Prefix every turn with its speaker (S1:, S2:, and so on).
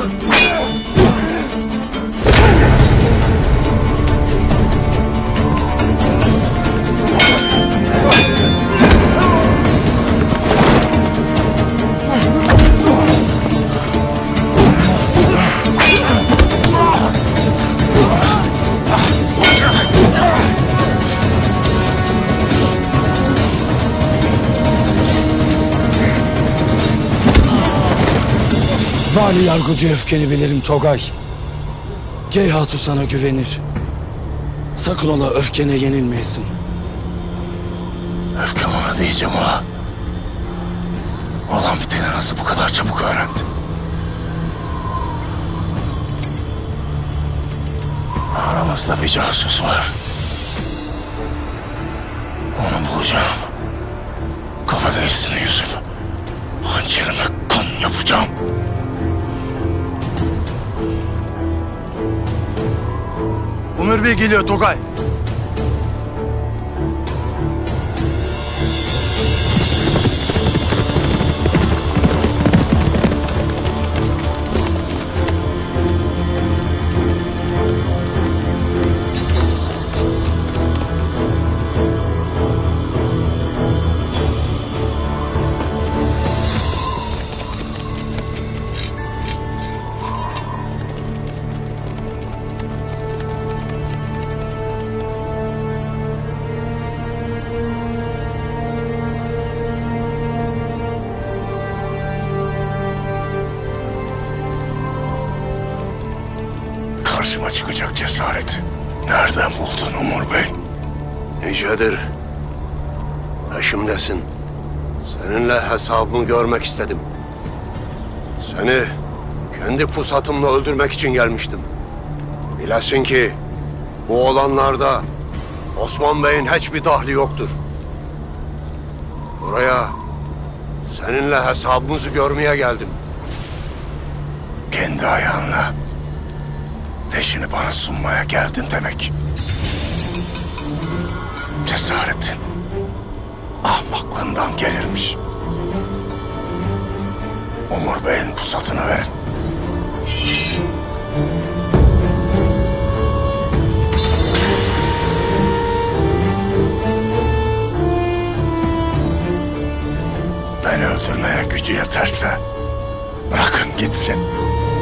S1: Let's go. Vali yargıcı öfkeni bilirim Togay. Geyhatu sana güvenir. Sakın ola öfkene yenilmeyesin.
S2: Öfkem ona diyeceğim o. Olan biteni nasıl bu kadar çabuk öğrendi? Aramızda bir casus var. Onu bulacağım. Kafa derisine yüzüp hançerime kan yapacağım.
S3: Umur Bey geliyor Togay.
S2: Karşıma çıkacak cesaret. Nereden buldun Umur Bey?
S4: Nicedir. Peşimdesin. Seninle hesabımı görmek istedim. Seni kendi pusatımla öldürmek için gelmiştim. Bilesin ki bu olanlarda Osman Bey'in hiçbir dahli yoktur. Buraya seninle hesabımızı görmeye geldim.
S2: Kendi ayağınla leşini bana sunmaya geldin demek. Cesaretin ahmaklığından gelirmiş. Umur Bey'in pusatını verin. Beni öldürmeye gücü yeterse bırakın gitsin.